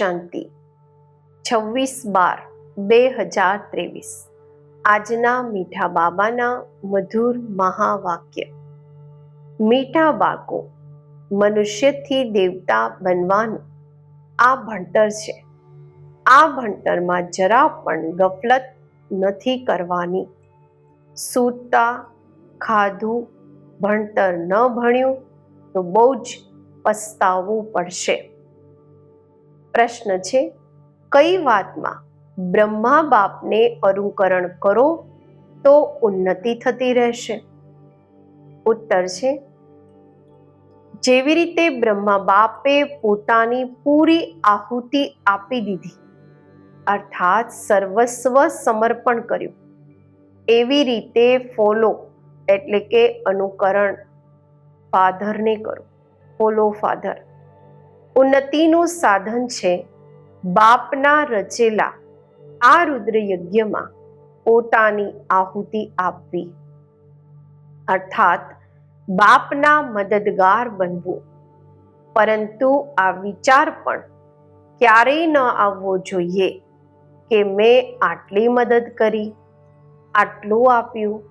શાંતિ. છવ્વીસ બાર બે હજાર ત્રેવીસ. આજના મીઠા બાબાના મધુર મહાવાક્ય. મીઠા બાળકો, મનુષ્યથી દેવતા બનવાનું આ ભણતર છે. આ ભણતરમાં જરા પણ ગફલત નથી કરવાની. સૂતા, ખાધું, ભણતર ન ભણ્યું તો બહુ જ પસ્તાવવું પડશે. પ્રશ્ન છે, કઈ વાતમાં બ્રહ્મા બાપને અનુકરણ કરો તો ઉન્નતિ થતી રહેશે? ઉત્તર છે, જેવી રીતે બ્રહ્મા બાપે પોતાની પૂરી આહુતિ આપી દીધી, અર્થાત સર્વસ્વ સમર્પણ કર્યું. એવી રીતે ફોલો એટલે કે અનુકરણ, ફાધરને કરો, ફોલો ફાધર. ઉન્નતિનું સાધન છે. બાપના રચેલા આ રુદ્રયજ્ઞમાં પોતાની આહુતિ આપવી. અર્થાત, બાપના મદદગાર બનવું. પરંતુ આ વિચાર પણ ક્યારેય ન આવવો જોઈએ કે મેં આટલી મદદ કરી, આટલું આપ્યું.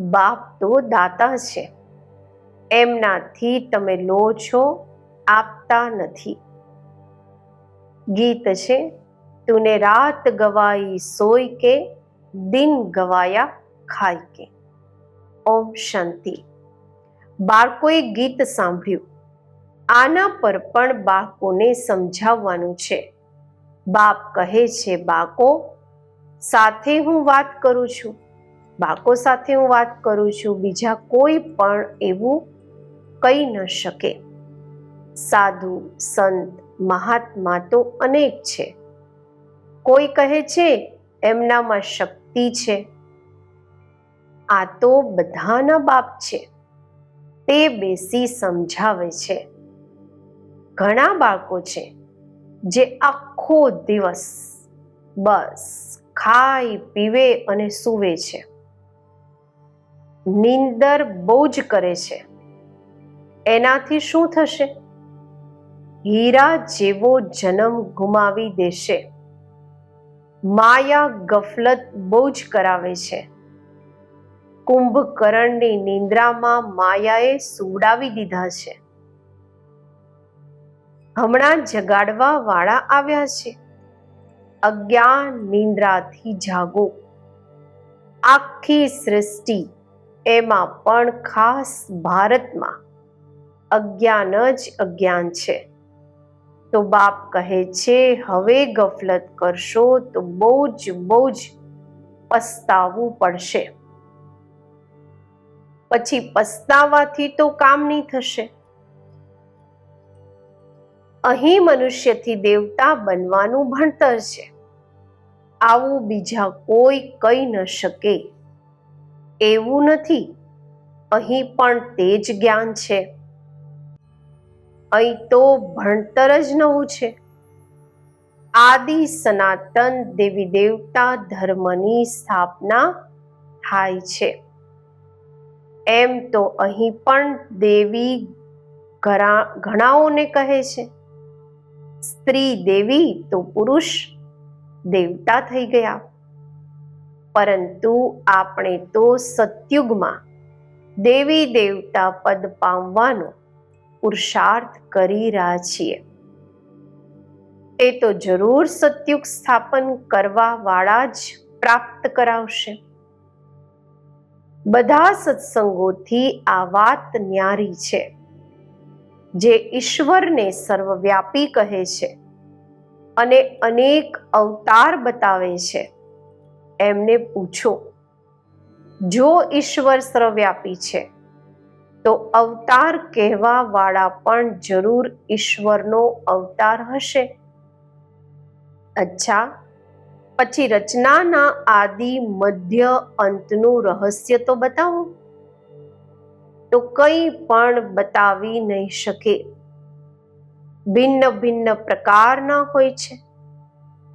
બાપ તો દાતા છે. એમનાથી તમે લો છો આપતા નથી. ગીત છે, તુને રાત ગવાઈ સોય કે, દિન ગવાયા ખાય કે. ઓમ શાંતિ. બાળકોએ ગીત સાંભળ્યું. આના પર પણ બાળકોને સમજાવવાનું છે. બાપ કહે છે, બાળકો, સાથે હું વાત કરું છું. બાળકો સાથે હું વાત કરું છું. બીજા કોઈ પણ એવું કહી ન શકે. સાધુ, સંત, મહાત્મા તો અનેક છે. કોઈ કહે છે, એમનામાં શક્તિ છે. આ તો બધાના બાપ છે. તે બેસી સમજાવે છે. ઘણા બાળકો છે, જે આખો દિવસ બસ ખાય પીવે અને સૂવે છે. નીંદર બહુ જ કરે છે. એનાથી શું થશે? હીરા જેવો જન્મ ગુમાવી દેશે. માયા ગફલત બહુ જ કરાવે છે. કુંભકર્ણની નિંદ્રામાં માયાએ સુવડાવી દીધા છે. હમણાં જગાડવા વાળા આવ્યા છે. અજ્ઞાન નિંદ્રાથી જાગો. આખી સૃષ્ટિ એમાં પણ ખાસ ભારતમાં અજ્ઞાન જ અજ્ઞાન છે. તો બાપ કહે છે, હવે ગફલત કરશો તો બહુ જ બહુ જ પસ્તાવવું પડશે. પછી પસ્તાવાથી તો કામ નહીં થશે. અહીં મનુષ્યથી દેવતા બનવાનું ભણતર છે. આવું બીજા કોઈ કહી ન શકે. એવું નથી. અહીં પણ તે જ જ્ઞાન છે. અહીં તો ભણતર જ નવું છે. આદિ સનાતન દેવી દેવતા ધર્મની સ્થાપના થાય છે. એમ તો અહીં પણ દેવી ઘણા ઘણાઓને કહે છે. સ્ત્રી દેવી તો પુરુષ દેવતા થઈ ગયા. પરંતુ આપણે તો સતયુગમાં દેવી દેવતા પદ પામવાનો પુરુષાર્થ કરી રહ્યા છીએ. એ તો જરૂર સતયુગ સ્થાપન કરવા વાળા જ પ્રાપ્ત કરાવશે. બધા સત્સંગોથી આ વાત ન્યારી છે. જે ઈશ્વરને સર્વવ્યાપી કહે છે અને અનેક અવતાર બતાવે છે. એમને પૂછો, જો ઈશ્વર સર્વવ્યાપી છે તો અવતાર કહેવા વાળા પણ જરૂર ઈશ્વરનો અવતાર હશે. અચ્છા, પછી રચનાના આદિ મધ્ય અંતનું રહસ્ય તો બતાવો. તો કંઈ પણ બતાવી નહીં શકે. ભિન્ન ભિન્ન પ્રકારના હોય છે.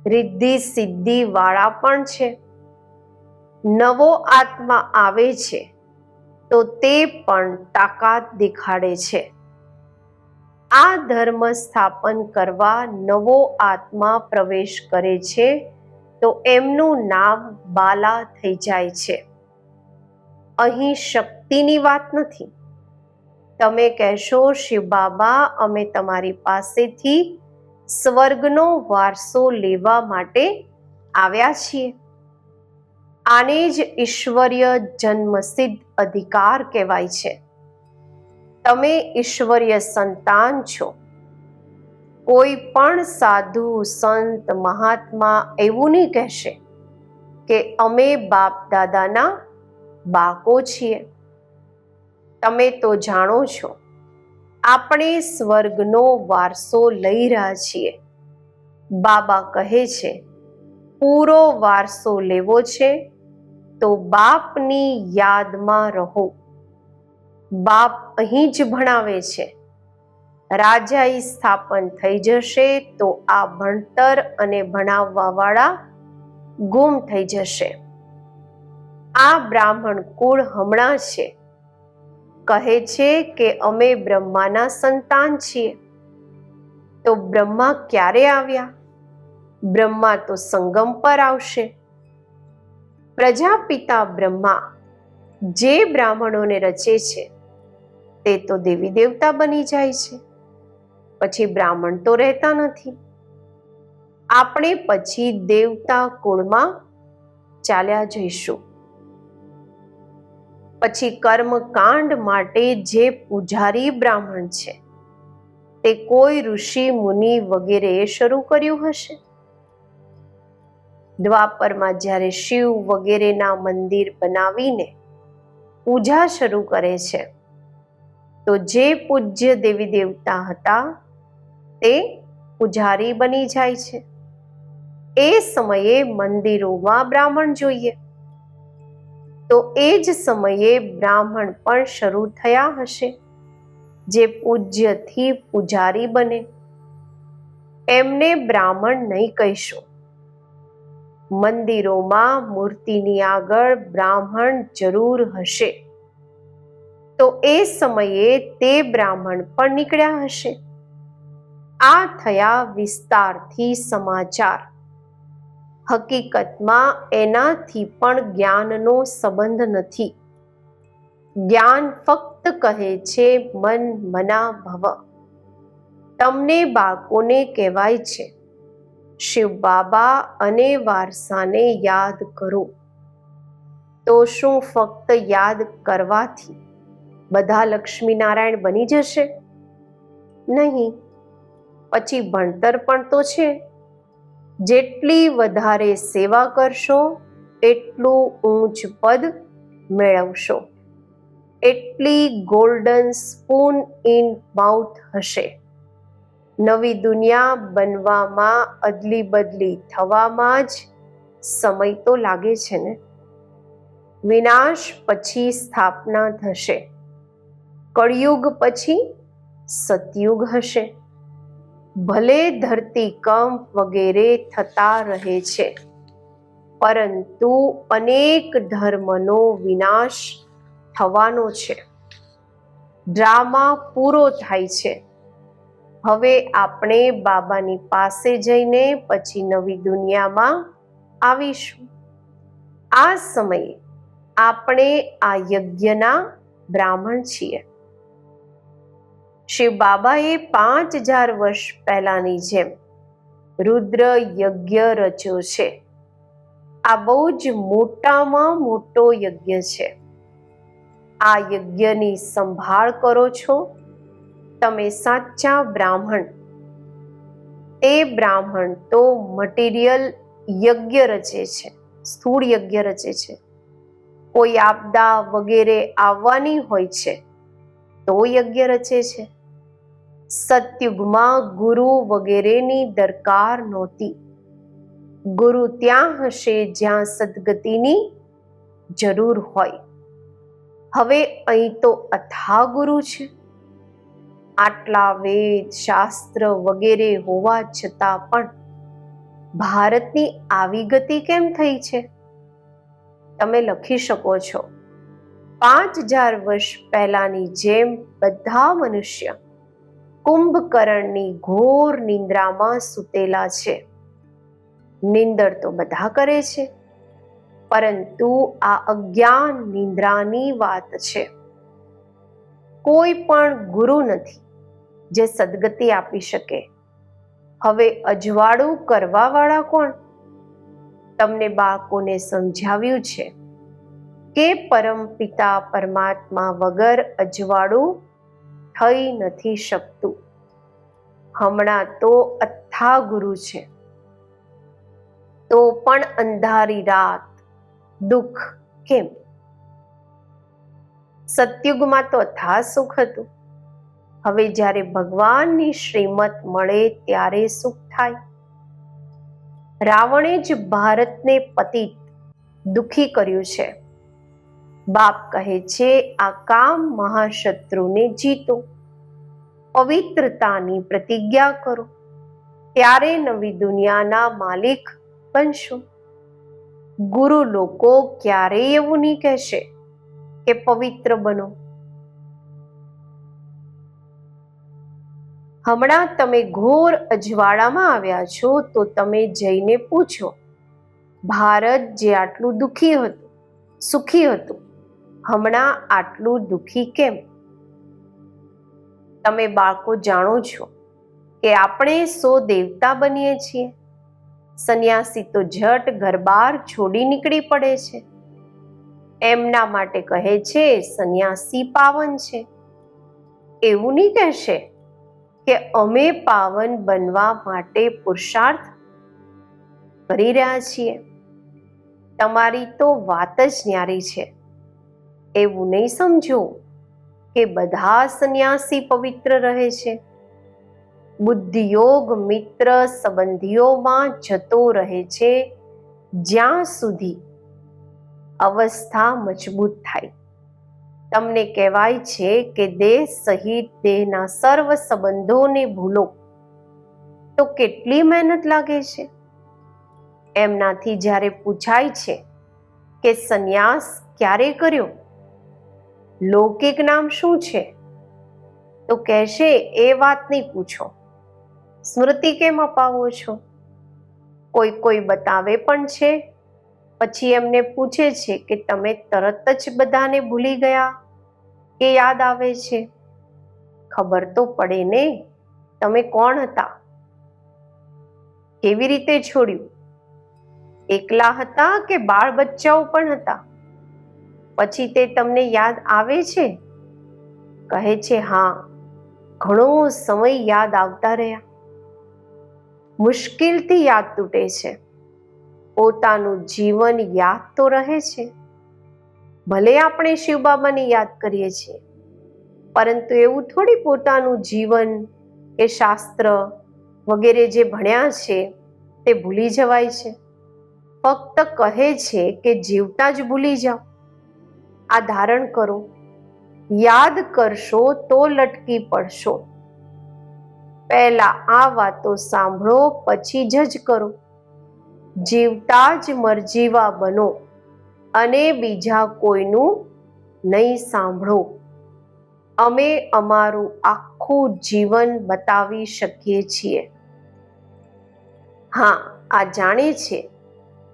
રિદ્ધિ સિદ્ધિ વાળા પણ છે. નવો આત્મા આવે છે. તો તે પણ તાકાત દેખાડે છે. આ ધર્મ સ્થાપન કરવા નવો આત્મા પ્રવેશ કરે છે, તો એમનું નામ બાલા થઈ જાય છે. અહીં શક્તિની વાત નથી. તમે કહેશો, શિવ બાબા, અમે તમારી પાસેથી સ્વર્ગનો વારસો લેવા માટે આવ્યા છીએ. આને જ ઈશ્વરીય જન્મસિદ્ધ અધિકાર કહેવાય છે. તમે ઈશ્વરીય સંતાન છો. કોઈ પણ સાધુ, સંત, મહાત્મા એવું નહીં કહેશે કે અમે બાપ દાદાના બાકો છીએ. તમે તો જાણો છો, આપણે સ્વર્ગનો વારસો લઈ રહ્યા છીએ. બાબા કહે છે, પૂરો વારસો લેવો છે તો બાપની યાદમાં રહો. બાપ અહીં જ ભણાવે છે. રાજા સ્થાપન થઈ જશે તો આ ભણતર અને ભણાવવા વાળા ગુમ થઈ જશે. આ બ્રાહ્મણ કુળ હમણાં છે. કહે છે કે અમે બ્રહ્માના સંતાન છીએ. તો બ્રહ્મા ક્યારે આવ્યા? બ્રહ્મા તો સંગમ પર આવશે. પ્રજાપિતા બ્રહ્મા જે બ્રાહ્મણોને રચે છે, તે તો દેવી દેવતા બની જાય છે. પછી બ્રાહ્મણ તો રહેતા નથી. આપણે પછી દેવતા કુળમાં ચાલ્યા જઈશું. પછી કર્મકાંડ માટે જે પૂજારી બ્રાહ્મણ છે, તે કોઈ ઋષિ મુનિ વગેરે શરૂ કર્યું હશે? દ્વાપરમાં જ્યારે શિવ વગેરેના મંદિર બનાવીને પૂજા શરૂ કરે છે, તો જે પૂજ્ય દેવી દેવતા હતા તે પૂજારી બની જાય છે. એ સમયે મંદિરોમાં બ્રાહ્મણ જોઈએ. તો એ જ સમયે બ્રાહ્મણ પણ શરૂ થયા હશે, જે પૂજ્યથી પૂજારી બને. એમને બ્રાહ્મણ નહીં કહીશું. મંદિરોમાં મૂર્તિની આગળ બ્રાહ્મણ જરૂર હશે. તો એ સમયે તે બ્રાહ્મણ પણ નીકળ્યા હશે. આ થયા વિસ્તારથી સમાચાર. હકીકતમાં એનાથી પણ જ્ઞાનનો સંબંધ નથી. જ્ઞાન ફક્ત કહે છે, મન મના ભવ. તમને બાળકોને કહેવાય છે. શિવ બાબા અને વારસાને યાદ કરો. તો શું ફક્ત યાદ કરવાથી બધા લક્ષ્મીનારાયણ બની જશે? નહીં. પછી ભણતર પણ તો છે. જેટલી વધારે સેવા કરશો, એટલું ઊંચ પદ મેળવશો. એટલી ગોલ્ડન સ્પૂન ઇન માઉથ હશે. નવી દુનિયા બનવામાં અદલી બદલી થવામાં જ સમય તો લાગે છે ને? વિનાશ પછી સ્થાપના થશે. કળિયુગ પછી સતયુગ હશે. ભલે ધરતીકંપ વગેરે થતા રહે છે, પરંતુ અનેક ધર્મનો વિનાશ થવાનો છે. ડ્રામા પૂરો થાય છે. હવે આપણે બાબાની પાસે જઈને પછી નવી દુનિયામાં આવીશું. આ સમયે આપણે આ યજ્ઞના બ્રાહ્મણ છીએ. શિવ બાબાએ પાંચ હજાર વર્ષ પહેલાની જેમ રુદ્ર યજ્ઞ રચ્યો છે. આ બહુ જ મોટામાં મોટો યજ્ઞ છે. આ યજ્ઞની સંભાળ કરો છો. તમે સાચા બ્રાહ્મણ. તે બ્રાહ્મણ તો મટીરિયલ યજ્ઞ રચે છે, સ્થૂળ યજ્ઞ રચે છે. કોઈ આપદા વગેરે આવવાની હોય છે, તો યજ્ઞ રચે છે. સતયુગમાં ગુરુ વગેરેની દરકાર નહોતી. ગુરુ ત્યાં હશે જ્યાં સદગતિની જરૂર હોય. હવે અહીં તો અથા ગુરુ છે. આટલા વેદ, શાસ્ત્ર વગેરે હોવા છતાં પણ ભારતની આવી ગતિ કેમ થઈ છે? તમે લખી શકો છો પાંચ હજાર વર્ષ પહેલાની જેમ બધા મનુષ્ય કુંભકર્ણની ઘોર નિંદ્રામાં સૂતેલા છે. નિંદર તો બધા કરે છે, પરંતુ આ અજ્ઞાન નિંદ્રાની વાત છે. કોઈ પણ ગુરુ નથી. જે સદગતિ આપી શકે. હવે અજવાળું કરવા વાળા કોણ? તમને બાળકોને સમજાવ્યું છે કે પરમ પિતા પરમાત્મા વગર અજવાળું થઈ નથી શકતું. હમણાં તો અથા ગુરુ છે. તો પણ અંધારી રાત, દુઃખ કેમ? સતયુગમાં તો અથા સુખ હતું. હવે જ્યારે ભગવાનની શ્રીમત મળે ત્યારે સુખ થાય. રાવણે જ ભારતને પતિત દુખી કર્યું છે. બાપ કહે છે, આ કામ મહાશત્રુને જીતો. પવિત્રતાની પ્રતિજ્ઞા કરો. ત્યારે નવી દુનિયાના માલિક બનશો. ગુરુ લોકો ક્યારેય એવું નહીં કહેશે કે પવિત્ર બનો. હમણાં તમે ઘોર અજવાળામાં આવ્યા છો, તો તમે જઈને પૂછો, ભારત જે આટલું દુઃખી હતું, સુખી હતું, હમણાં આટલું દુઃખી કેમ? તમે બાળકો જાણો છો કે આપણે સો દેવતા બનીએ છીએ. સંન્યાસી તો ઝટ ઘરબાર છોડી નીકળી પડે છે. એમના માટે કહે છે, સંન્યાસી પાવન છે. એવું નહીં કહેશે? કે અમે પાવન બનવા માટે પુરુષાર્થ કરી રહ્યા છીએ. તમારી તો વાત જ ન્યારી છે. એવું નહીં સમજો કે બધા સંન્યાસી પવિત્ર રહે છે. બુદ્ધિયોગ મિત્ર સંબંધીઓમાં જતો રહે છે જ્યાં સુધી અવસ્થા મજબૂત થાય. તમને કહેવાય છે કે દેહ સહિત દેહના સર્વ સંબંધોને ભૂલો. તો કેટલી મહેનત લાગે છે? એમનાથી જ્યારે પૂછાય છે કે સંન્યાસ ક્યારે કર્યો? લૌકિક નામ શું છે? તો કહેશે, એ વાત નહીં પૂછો. સ્મૃતિ કેમ અપાવો છો? કોઈ કોઈ બતાવે પણ છે પછી એમને પૂછે છે કે તમે તરત જ બધાને ભૂલી ગયા? કે યાદ આવે છે. ખબર તો પડે ને? તમે કોણ હતા? કેવી રીતે છોડ્યું? એકલા હતા કે બાળ બચ્ચાઓ પણ હતા? પછી તે તમને યાદ આવે છે? કહે છે, હા, ઘણો સમય યાદ આવતા રહ્યા. મુશ્કેલથી યાદ તૂટે છે. પોતાનું જીવન યાદ તો રહે છે. ભલે આપણે શિવ બાબાને યાદ કરીએ છીએ, પરંતુ એવું થોડી પોતાનું જીવન કે શાસ્ત્ર વગેરે જે ભણ્યા છે તે ભૂલી જવાય છે. ફક્ત કહે છે કે જીવતા જ ભૂલી જાઓ. આ ધારણ કરો. યાદ કરશો તો લટકી પડશો. પહેલા આ વાતો સાંભળો, પછી જજ કરો. જીવતા જ મરજીવા બનો અને બીજા કોઈનું નહીં સાંભળો. અમે અમારું આખું જીવન બતાવી શકીએ છીએ. હા, આ જાણે છે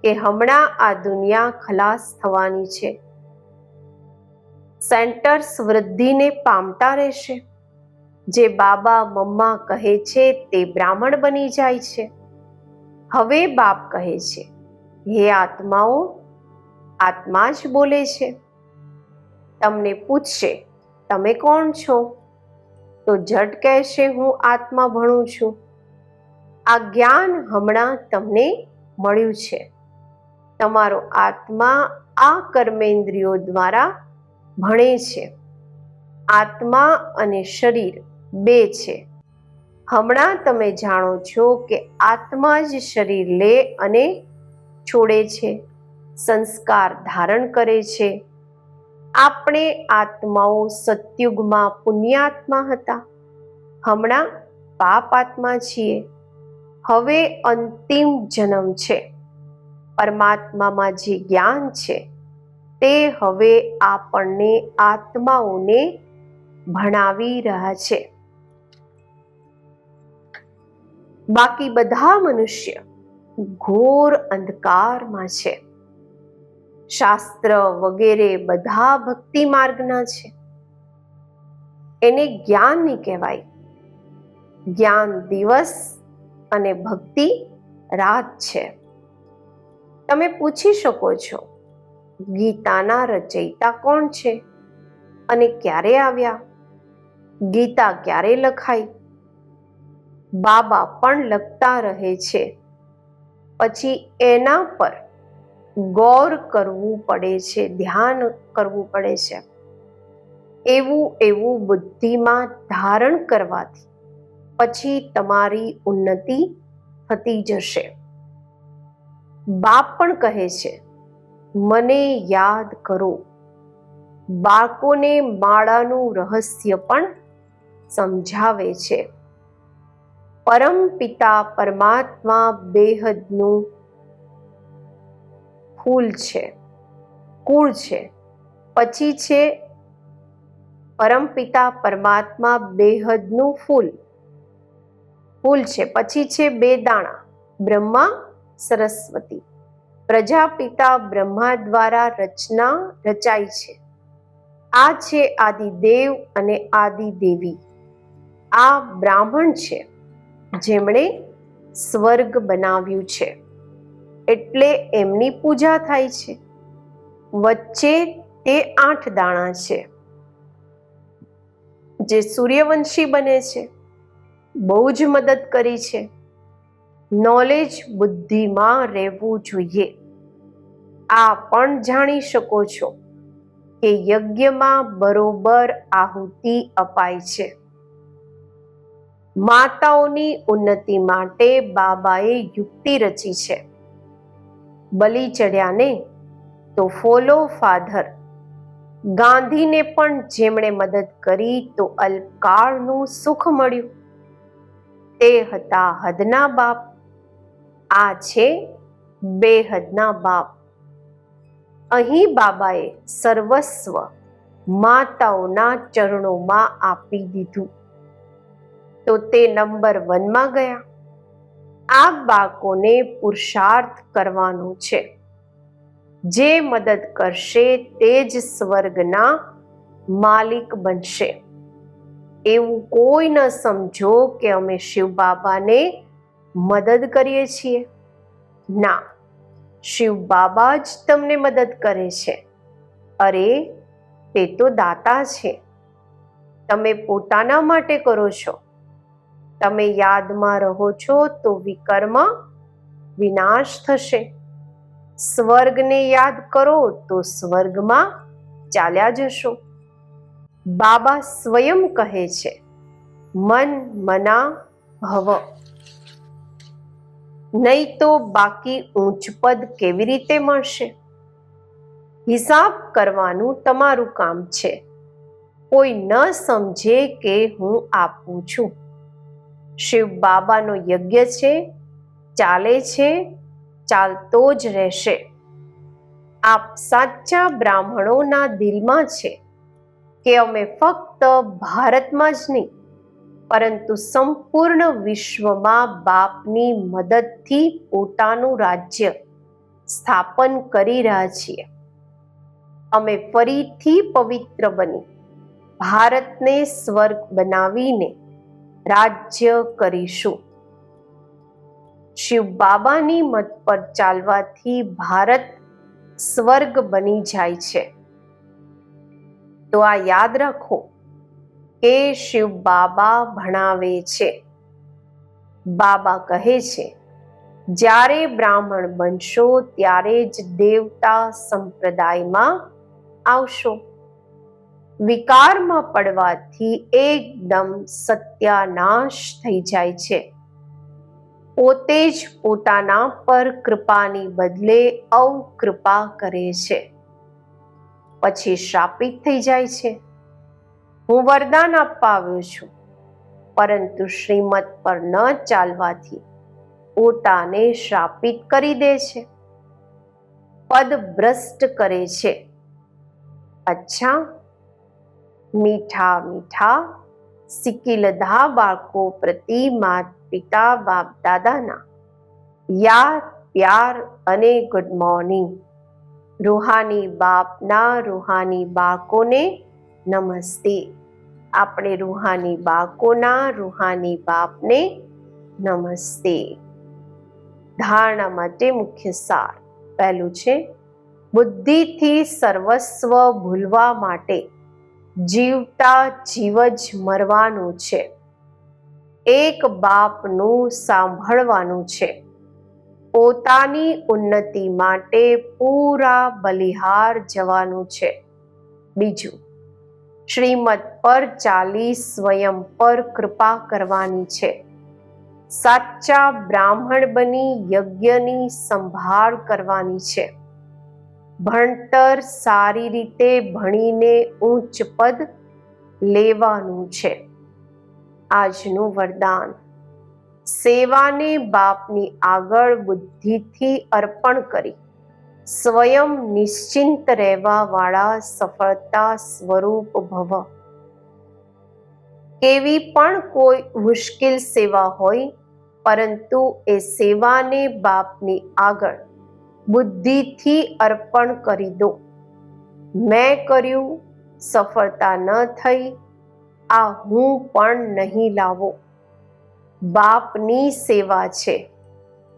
કે હમણાં આ દુનિયા ખલાસ થવાની છે. સેન્ટર્સ વૃદ્ધિને પામતા રહેશે. જે બાબા મમ્મા કહે છે તે બ્રાહ્મણ બની જાય છે. હવે બાપ કહે છે, હે આત્માઓ, આત્મા જ બોલે છે. તમને પૂછશે, તમે કોણ છો? તો જટ કહેશે, હું આત્મા ભણું છું. આ જ્ઞાન હમણાં તમને મળ્યું છે. તમારો આત્મા આ કર્મેન્દ્રિયો દ્વારા ભણે છે. આત્મા અને શરીર બે છે. હમણાં તમે જાણો છો કે આત્મા જ શરીર લે અને છોડે છે, સંસ્કાર ધારણ કરે છે. આપણે આત્માઓ સતયુગમાં પુણ્યાત્મા હતા. હમણાં પાપ આત્મા છીએ. હવે અંતિમ જન્મ છે. પરમાત્મામાં જે જ્ઞાન છે, તે હવે આપણને આત્માઓને ભણાવી રહ્યા છે. બાકી બધા મનુષ્ય ઘોર અંધકારમાં છે. શાસ્ત્ર વગેરે બધા ભક્તિ માર્ગના છે. એને જ્ઞાન નહીં કહેવાય. જ્ઞાન દિવસ અને ભક્તિ રાત છે. તમે પૂછી શકો છો, ગીતાના રચયિતા કોણ છે અને ક્યારે આવ્યા? ગીતા ક્યારે લખાઈ? બાબા પણ લખતા રહે છે. પછી એના પર ગૌર કરવું પડે છે, ધ્યાન કરવું પડે છે. એવું એવું બુદ્ધિમાં ધારણ કરવાથી પછી તમારી ઉન્નતિ થતી જશે. બાપ પણ કહે છે, મને યાદ કરો. બાળકોને માળાનું રહસ્ય પણ સમજાવે છે. પરમ પિતા પરમાત્મા બેહદનું ફૂલ છે, કુળ છે. પછી છે પરમપિતા પરમાત્મા બેહદનું ફૂલ. ફૂલ છે. પછી છે બે દાણા. બ્રહ્મા, સરસ્વતી. પ્રજાપિતા બ્રહ્મા દ્વારા રચના રચાઈ છે. આ છે આદિદેવ અને આદિદેવી. આ બ્રાહ્મણ છે. જેમણે સ્વર્ગ બનાવ્યું છે. એટલે એમની પૂજા થાય છે. વચ્ચે તે આઠ દાણા છે. જે સૂર્યવંશી બને છે. બહુ જ મદદ કરી છે. નોલેજ બુદ્ધિમાં રહેવું જોઈએ. આ પણ જાણી શકો છો કે યજ્ઞમાં બરોબર આહુતિ અપાય છે. માતાઓની ઉન્નતિ માટે બાબાએ યુક્તિ રચી છે. બલી ચડ્યા ને તો ફોલો ફાધર. ગાંધીને પણ જેમણે મદદ કરી તો અલ્પકાળનું સુખ મળ્યું. તે હતા હદના બાપ. આ છે બેહદના બાપ. અહીં બાબાએ સર્વસ્વ માતાઓના ચરણોમાં આપી દીધું. તો તે નંબર વનમાં ગયા. આ બાળકોને પુરુષાર્થ કરવાનો છે. જે મદદ કરશે તે જ સ્વર્ગના માલિક બનશે. એવું કોઈ ન સમજો કે અમે શિવ બાબાને મદદ કરીએ છીએ. ના, શિવ બાબા જ તમને મદદ કરે છે. અરે, તે તો દાતા છે. તમે પોતાના માટે કરો છો. તમે યાદમાં રહો છો તો વિકર્મ વિનાશ થશે. સ્વર્ગને યાદ કરો તો સ્વર્ગમાં ચાલ્યા જશો. બાબા સ્વયં કહે છે, મન મના ભવ. નહીં તો બાકી ઊંચ પદ કેવી રીતે મળશે? હિસાબ કરવાનું તમારું કામ છે. કોઈ ન સમજે કે હું આપું છું. શિવ બાબાનો યજ્ઞ છે, ચાલે છે, ચાલતો જ રહેશે. આપ સાચા બ્રાહ્મણોના દિલમાં છે કે અમે ફક્ત ભારતમાં જ નહીં, પરંતુ સંપૂર્ણ વિશ્વમાં બાપની મદદથી પોતાનું રાજ્ય સ્થાપન કરી રહ્યા છીએ. અમે ફરીથી પવિત્ર બની ભારતને સ્વર્ગ બનાવીને રાજ્ય કરીશું. શિવ બાબાની મત પર ચાલવાથી ભારત સ્વર્ગ બની જાય છે. તો આ યાદ રાખો કે શિવ બાબા ભણાવે છે. બાબા કહે છે, જ્યારે બ્રાહ્મણ બનશો ત્યારે જ દેવતા સંપ્રદાયમાં આવશો. વિકારમાં પડવાથી એકદમ સત્યાનાશ થઈ જાય છે. પોતે જ પોતાના પર કૃપાની બદલે અવકૃપા કરે છે. પછી શ્રાપિત થઈ જાય છે. હું વરદાન આપવા આવ્યો છું. પરંતુ શ્રીમત પર ન ચાલવાથી પોતાને શ્રાપિત કરી દે છે. પદ ભ્રષ્ટ કરે છે. અચ્છા મીઠા મીઠા સિક્કીલધા બાળકો પ્રતિ માત પિતા બાપ દાદાના. યાદ પ્યાર અને ગુડ મોર્નિંગ રૂહાની બાપના રૂહાની બાળકોને નમસ્તે. આપણે રૂહાની બાળકોના રૂહાની બાપને નમસ્તે. ધારણા માટે મુખ્ય સાર પહેલું છે, બુદ્ધિથી સર્વસ્વ ભૂલવા માટે. જીવતા જીવ જ મરવાનું છે. એક બાપનું સાંભળવાનું છે. પોતાની ઉન્નતિ માટે પૂરા બલિહાર જવાનું છે. બીજું શ્રીમત પર ચાલી સ્વયં પર કૃપા કરવાની છે. સાચા બ્રાહ્મણ બની યજ્ઞની સંભાળ કરવાની છે. ભણતર સારી રીતે ભણીને ઉચ્ચ પદ લેવાનું છે. આજનું વરદાન. સેવાને બાપની આગળ બુદ્ધિથી અર્પણ કરી. સ્વયં નિશ્ચિંત રહેવા વાળા સફળતા સ્વરૂપ ભવ. કેવી પણ કોઈ મુશ્કેલ સેવા હોય, પરંતુ એ સેવાને બાપની આગળ બુદ્ધિથી અર્પણ કરી દો. મેં કર્યું, સફળતા ન થઈ, આ હું પણ નહીં લાવો. બાપની સેવા છે.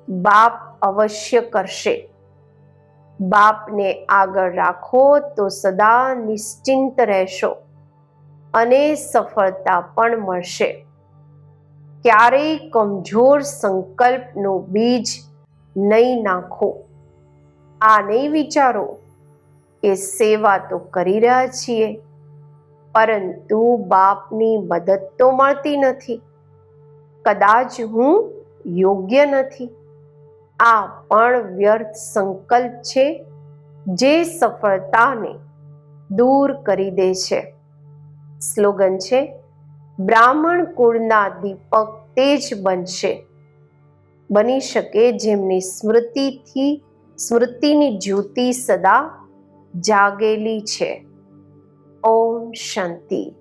બાપ અવશ્ય કરશે. બાપને આગળ રાખો તો સદા નિશ્ચિંત રહેશો અને સફળતા પણ મળશે. ક્યારેય કમજોર સંકલ્પનું બીજ નહીં નાખો. આ નહીં વિચારો. કે સેવા તો કરી રહ્યા છીએ, પરંતુ બાપની મદદ તો મળતી નથી. કદાચ હું યોગ્ય નથી. આ પણ વ્યર્થ સંકલ્પ છે, જે સફળતાને દૂર કરી દે છે. સ્લોગન છે, બ્રાહ્મણ કુળના દીપક તેજ બનશે. બની શકે જેમની સ્મૃતિથી સ્મૃતિની જ્યોતિ સદા જાગેલી છે. ઓમ શાંતિ.